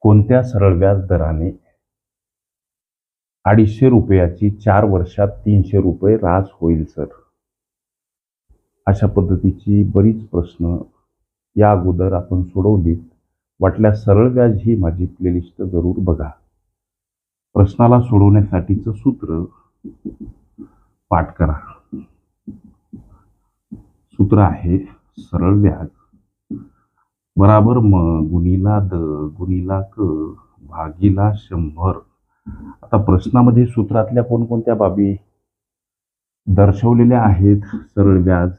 कोणत्या सरळ व्याज दराने अडीचशे रुपयाची चार वर्षात तीनशे रुपये राज होईल सर? अशा पद्धतीची बरीच प्रश्न या अगोदर आपण सोडवलीत. वाटल्यास सरळ व्याज ही माझी प्लेलिस्ट जरूर बघा. प्रश्नाला सोडवण्यासाठीचं सूत्र पाठ करा. सूत्र आहे सरळ व्याज. बराबर म गुणिला द गुणिला क भागीला शंभर. आता प्रश्नामध्ये सूत्रातल्या कोणकोणत्या बाबी दर्शवलेल्या आहेत? सरळ व्याज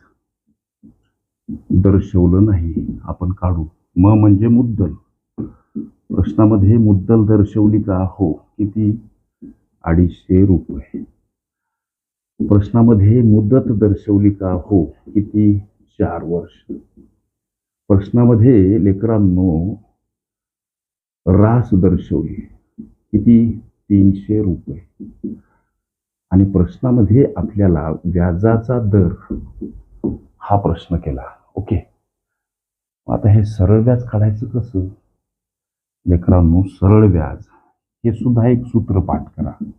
दर्शवलं नाही. आपण काढू. म म्हणजे मुद्दल. प्रश्नामध्ये मुद्दल दर्शवली का? हो. किती? अडीचशे रुपये. प्रश्नामध्ये मुदत दर्शवली का? हो. किती? चार वर्ष. प्रश्नामध्ये लेकरांनो रास दर्शवली. किती? तीनशे रुपये. आणि प्रश्नामध्ये आपल्याला व्याजाचा दर हा प्रश्न केला. ओके? आता हे सरळ व्याज काढायचं कसं? लेकरांनो सरळ व्याज. हे सुद्धा एक सूत्र पाठ करा.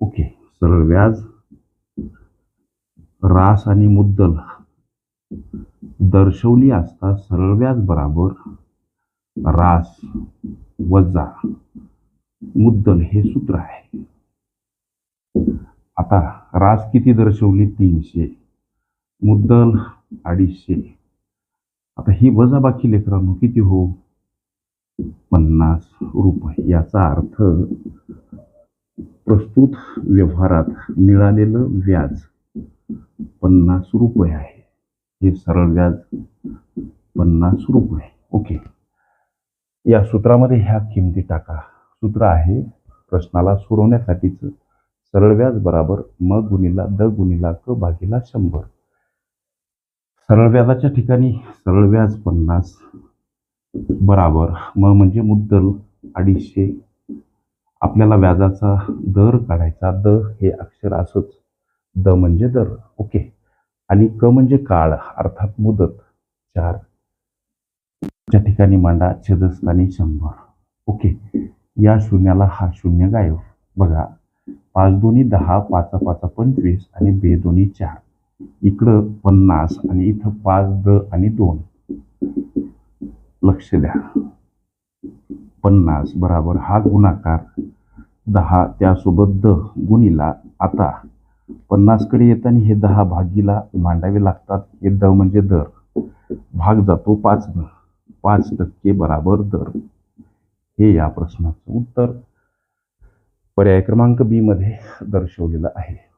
ओके? सरळ व्याज रास आणि मुद्दल. दर्शवली असता सरळ व्याज बराबर रास वजा मुद्दल हे सूत्र आहे. आता रास किती दर्शवली? तीनशे. मुद्दल अडीचशे. आता ही वजा बाकी लेकरांनो किती हो? पन्नास रुपये. याचा अर्थ प्रस्तुत व्यवहारात मिळालेलं व्याज पन्नास रुपये आहे. हे सरळ व्याज पन्नास रुपये. ओके या सूत्रामध्ये ह्या किमती टाका. सूत्र आहे प्रश्नाला सोडवण्यासाठीच. सरळ व्याज बराबर म गुणिला द गुणिला क भागीला शंभर. सरळ व्याजाच्या ठिकाणी सरळ व्याज पन्नास बराबर. म म्हणजे मुद्दल अडीचशे. आपल्याला व्याजाचा दर काढायचा. द हे अक्षर असंच. द म्हणजे दर. ओके आणि क म्हणजे काळ अर्थात मुदत चार. च्या ठिकाणी मांडा छेदस्थानी शंभर. ओके. या शून्याला हा शून्य गायब. बघा. पाच दोन्ही दहा पाच पाच पंचवीस आणि बे दोन्ही चार. इकडं पन्नास आणि इथं पाच द आणि दोन. लक्ष द्या. पन्नास बराबर हा गुणाकार. दहा त्यासोबत द गुणिला आता. पन्नासकडे येताना हे दहा भागीला मांडावे लागतात. हे द म्हणजे दर. भाग जातो पाच पाच टक्के बराबर दर. हे या प्रश्नाचं उत्तर पर्याय क्रमांक बी मध्ये दर्शवलेलं आहे.